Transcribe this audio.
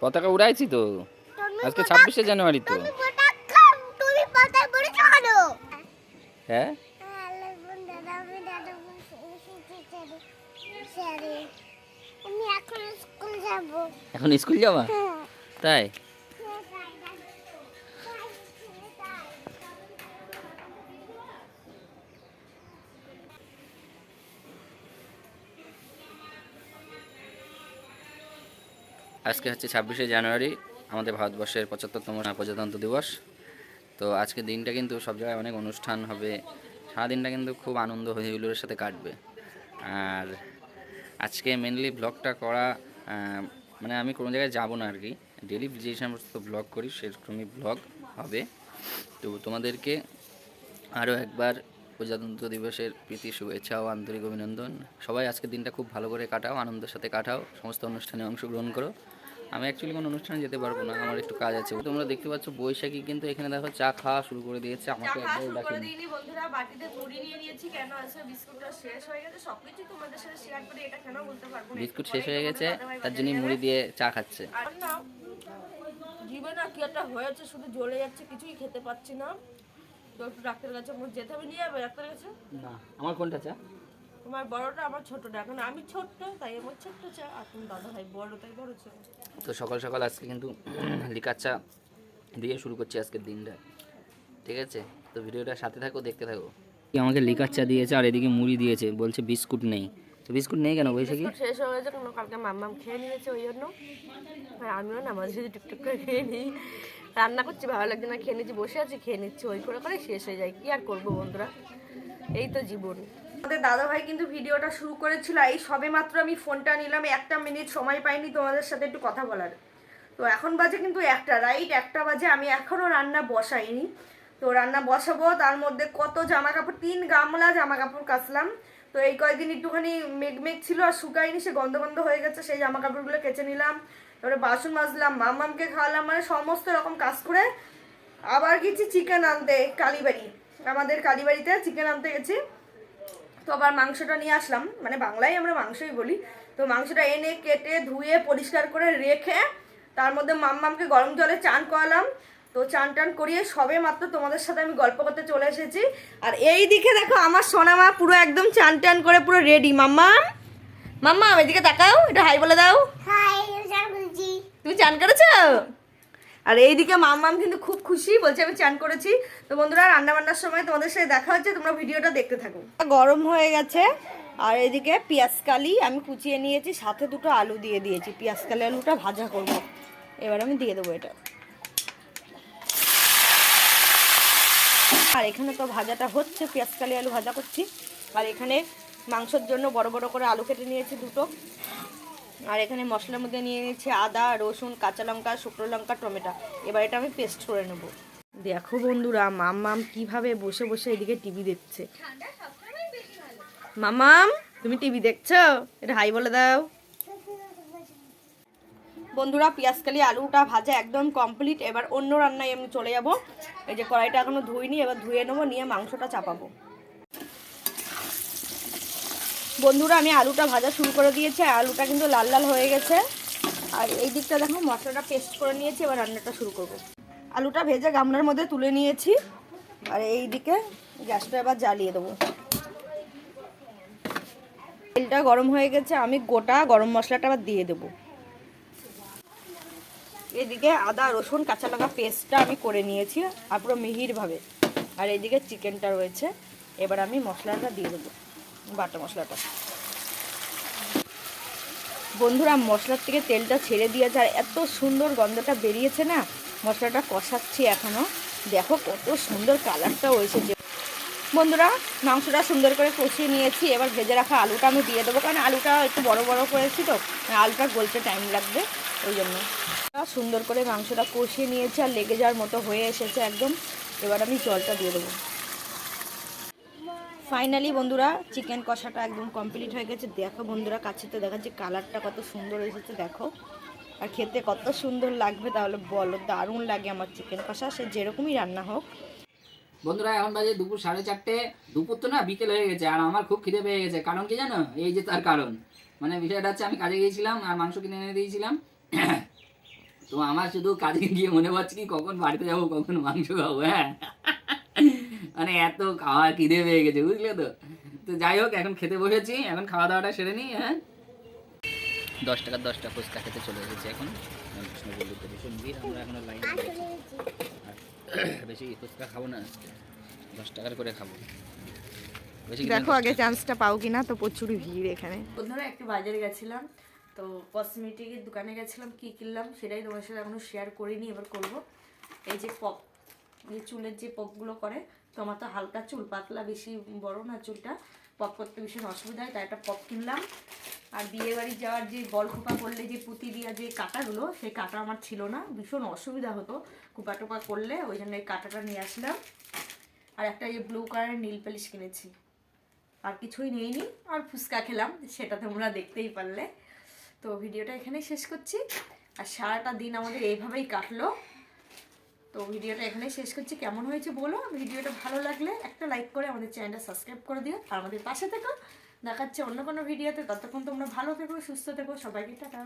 পতাকা উড়াইছি তো। আজকে ছাব্বিশে জানুয়ারি তো। হ্যাঁ? এখন স্কুল যাব। এখন স্কুল যাবা? তাই? আজকে হচ্ছে ছাব্বিশে জানুয়ারি, আমাদের ভারতবর্ষের পঁচাত্তরতম প্রজাতন্ত্র দিবস। তো আজকে দিনটা কিন্তু সব জায়গায় অনেক অনুষ্ঠান হবে। সারাদিনটা কিন্তু খুব আনন্দ হইহুল্লোড়ের সাথে কাটবে। আর আজকে মেনলি ব্লগটা করা মানে আমি কোনো জায়গায় যাব না আর কি ডেলি যে সমস্ত ব্লগ করি, সেরকমই ব্লগ হবে। তো তোমাদেরকে আরও একবার প্রজাতন্ত্র দিবসের প্রীতি শুভেচ্ছা ও আন্তরিক অভিনন্দন। সবাই আজকের দিনটা খুব ভালো করে কাটাও আনন্দের সাথে কাটাও সমস্ত অনুষ্ঠানে অংশগ্রহণ করো। আমি অ্যাকচুয়ালি কোনো অনুষ্ঠানে যেতে পারব না আমার একটু কাজ আছে। তোমরা দেখতে পাচ্ছ বৈশাখী কিন্তু এখানে দেখো চা খাওয়া শুরু করে দিয়েছে আমাকে একবার ডাকেনি। বন্ধুরা বাটিতে মুড়ি নিয়ে নিয়েছি কেন আজকে শেষ হয়ে গেছে? সবকিছু তোমাদের সাথে শেয়ার করে এটা কেন বলতে পারব বিস্কুট শেষ হয়ে গেছে তার জন্য মুড়ি দিয়ে চা খাচ্ছে। আর না জিভে না কি একটা হয়েছে শুধু জ্বলে যাচ্ছে কিছুই খেতে পাচ্ছি না। তো একটু ডাক্তারের কাছে আমার যেতে হবে নিয়ে যাবে ডাক্তারের কাছে? না আমার কোনটা চা? তোমার বড়টা আমার ছোটটা এখন আমি ছোট্ট তাই আমার ছোট্ট চা আর তুমি দাদা ভাই বড় তাই বড় চা। তো সকাল সকাল আজকে কিন্তু লিকার চা দিয়ে শুরু করছি আজকের দিনটা। ঠিক আছে? তো ভিডিওটা সাথে থাকো দেখতে থাকো। আমাকে লিকার চা দিয়েছে আর এদিকে মুড়ি দিয়েছে বলছে বিস্কুট নেই। তো বিস্কুট নেই কেন বৈশাখী শেষ হয়ে গেছে, কোনো কালকে মাম্মাম খেয়ে নিয়েছে ওই জন্য। আর আমিও না মাঝে সাঝে টুকটুক করে খেয়ে নিই। রান্না করছি, ভালো লাগছে না, খেয়ে নিচ্ছি, বসে আছি, খেয়ে নিচ্ছি, ওই করে করে শেষ হয়ে যায়। কি আর করব বন্ধুরা? এই তো জীবন। আমাদের দাদা ভাই কিন্তু ভিডিওটা শুরু করেছিল, এই সবে মাত্র আমি ফোনটা নিলাম, একটা মিনিট সময় পাইনি তোমাদের সাথে একটু কথা বলার। তো এখন বাজে কিন্তু একটা, রাইট? একটা বাজে, আমি এখনও রান্না বসাইনি। তো রান্না বসাবো, তার মধ্যে কত জামা কাপড় তিন গামলা জামা কাপড় কাচলাম। তো এই কয়েকদিন একটুখানি মেঘ মেঘ ছিল আর শুকায়নি, সে গন্ধ গন্ধ হয়ে গেছে, সেই জামা কাপড়গুলো কেচে নিলাম তারপরে বাসন মাজলাম মামামকে খাওয়ালাম মানে সমস্ত রকম কাজ করে আবার গেছি চিকেন আনতে কালীবাড়ি। আমাদের কালীবাড়িতে চিকেন আনতে গেছি, তো আবার মাংসটা নিয়ে আসলাম মানে বাংলায় আমরা মাংসই বলি, তো মাংসটা এনে কেটে ধুয়ে পরিষ্কার করে রেখে তার মধ্যে মাম্মামকে গরম জলে চান করালাম তো চান টান করিয়ে সবে মাত্র তোমাদের সাথে আমি গল্প করতে চলে এসেছি। আর এই দিকে দেখো আমার সোনামা পুরো একদম চান টান করে পুরো রেডি মাম্মা মাম্মাম এদিকে তাকাও এটা হাই বলে দাও। হাই তুমি চান করেছ? আর এইদিকে মাম্মাম কিন্তু খুব খুশি বলছে আমি চান করেছি। তো বন্ধুরা রান্না বান্নার সময় তোমাদের সাথে দেখা হচ্ছে তোমরা ভিডিওটা দেখতে থাকো। গরম হয়ে গেছে আর এদিকে পেঁয়াজ কালি আমি কুচিয়ে নিয়েছি সাথে দুটো আলু দিয়ে দিয়েছি। পেঁয়াজ কালি আলুটা ভাজা করব। এবার আমি দিয়ে দেবো এটা। আর এখানে তো ভাজাটা হচ্ছে পেঁয়াজ কালি আলু ভাজা করছি। আর এখানে মাংসের জন্য বড় বড় করে আলু কেটে নিয়েছি দুটো। আর এখানে মশলার মধ্যে নিয়ে নিয়েছি আদা রসুন কাঁচা লঙ্কা শুকনো লঙ্কা টমেটো। এবার এটা আমি পেস্ট করে নেব। দেখো বন্ধুরা মাম মাম কীভাবে বসে বসে এদিকে টিভি দেখছে। মামাম তুমি টিভি দেখছ? এটা হাই বলে দাও। বন্ধুরা, পেঁয়াজকালি, আলুটা ভাজা একদম কমপ্লিট এবার অন্য রান্নায় আমি চলে যাব। এই যে কড়াইটা এখনও ধুইনি, এবার ধুয়ে নেব, নিয়ে মাংসটা চাপাবো। বন্ধুরা, আমি আলুটা ভাজা শুরু করে দিয়েছি আলুটা কিন্তু লাল লাল হয়ে গেছে। আর এই দিকটা দেখো, মশলাটা পেস্ট করে নিয়েছি, এবার রান্নাটা শুরু করব। আলুটা ভেজে গামলার মধ্যে তুলে নিয়েছি। আর এই দিকে গ্যাসটা এবার জ্বালিয়ে দেবো। তেলটা গরম হয়ে গেছে, আমি গোটা গরম মশলাটা আবার দিয়ে দেবো। এদিকে আদা, রসুন, কাঁচা লঙ্কা পেস্টটা আমি করে নিয়েছি, আর পুরো মিহিরভাবে। আর এদিকে চিকেনটা রয়েছে। এবার আমি মশলাটা দিয়ে দেবো, বাটা মশলাটা। বন্ধুরা, মশলার থেকে তেলটা ছেড়ে দিয়েছে আর এত সুন্দর গন্ধটা বেরিয়েছে না, মশলাটা কষাচ্ছি এখনও দেখো কত সুন্দর কালারটাও এসেছে। বন্ধুরা, মাংসটা সুন্দর করে কষিয়ে নিয়েছি। এবার ভেজে রাখা আলুটা আমি দিয়ে দেবো, কারণ আলুটা একটু বড় বড় করেছি তো, আলুটা গলতে টাইম লাগবে, ওই জন্য। সুন্দর করে মাংসটা কষিয়ে নিয়েছি আর লেগে যাওয়ার মতো হয়ে এসেছে একদম। এবার আমি জলটা দিয়ে দেবো। ফাইনালি বন্ধুরা চিকেন কষাটা একদম কমপ্লিট হয়ে গেছে। দেখো বন্ধুরা, কাছে তো দেখাচ্ছি কালারটা কত সুন্দর এসেছে, দেখো। আর খেতে কত সুন্দর লাগবে তাহলে বলো, দারুণ লাগে আমার চিকেন কষা। সে যেরকমই রান্না হোক। বন্ধুরা, এখন বাজে দুপুর সাড়ে চারটে। দুপুর তো না, বিকেল হয়ে গেছে, আর আমার খুব খিদে পেয়ে গেছে। কারণ কি জানো? এই যে তার কারণ। মানে বিষয়টা হচ্ছে আমি কাজে গিয়েছিলাম আর মাংস কিনে এনে দিয়েছিলাম। তো আমার শুধু কাজে গিয়ে মনে পড়ছে কি কখন বাড়িতে যাব কখন মাংস খাব হ্যাঁ? মানে এত খাওয়া খিদে পেয়ে গেছে বুঝলে তো? তো যাই হোক এখন খেতে বসেছি এখন খাওয়া দাওয়াটা সেরে নিই হ্যাঁ? দশ টাকার দশটা ফুচকা খেতে চলে এসেছি এখন। কৃষ্ণপল্লীতে ভীষণ ভিড় আমরা এখনও লাইন বেশি ফুচকা খাব না দশ টাকার করে খাব। দেখো আগে চান্সটা পাও কিনা তো প্রচুর ভিড় এখানে। বন্ধুরা একটু বাজারে গেছিলাম। তো কসমেটিকের দোকানে গেছিলাম, কি কিনলাম সেটাই তোমার সাথে এখনও শেয়ার করিনি, এবার করব। এই যে পপ, এই চুলের যে পপগুলো করে, তো আমার তো হালকা চুল, পাতলা, বেশি বড় না চুলটা, পপ করতে ভীষণ অসুবিধা হয়, তাই একটা পপ কিনলাম। আর বিয়ে বাড়ি যাওয়ার যে বল খোপা করলে, যে পুঁতি দিয়া যে কাঁটাগুলো, সেই কাঁটা আমার ছিল না, ভীষণ অসুবিধা হতো কুপা টোপা করলে, ওই জন্য এই কাঁটাটা নিয়ে আসলাম। আর একটা এই ব্লু কালারের নীল পালিশ কিনেছি। আর কিছুই নেইনি, আর ফুচকা খেলাম, সেটা তোমরা দেখতেই পারলে। তো ভিডিওটা এখানেই শেষ করছি। আর সারাটা দিন আমাদের এইভাবেই কাটলো। তো ভিডিওটা এখানেই শেষ করছি। কেমন হয়েছে বলো? ভিডিওটা ভালো লাগলে একটা লাইক করে আমাদের চ্যানেলটা সাবস্ক্রাইব করে দিও। আর আমাদের পাশে থেকো। দেখাচ্ছে অন্য কোনো ভিডিওতে। ততক্ষণ তোমরা ভালো থেকো, সুস্থ থেকো। সবাইকে টাটা।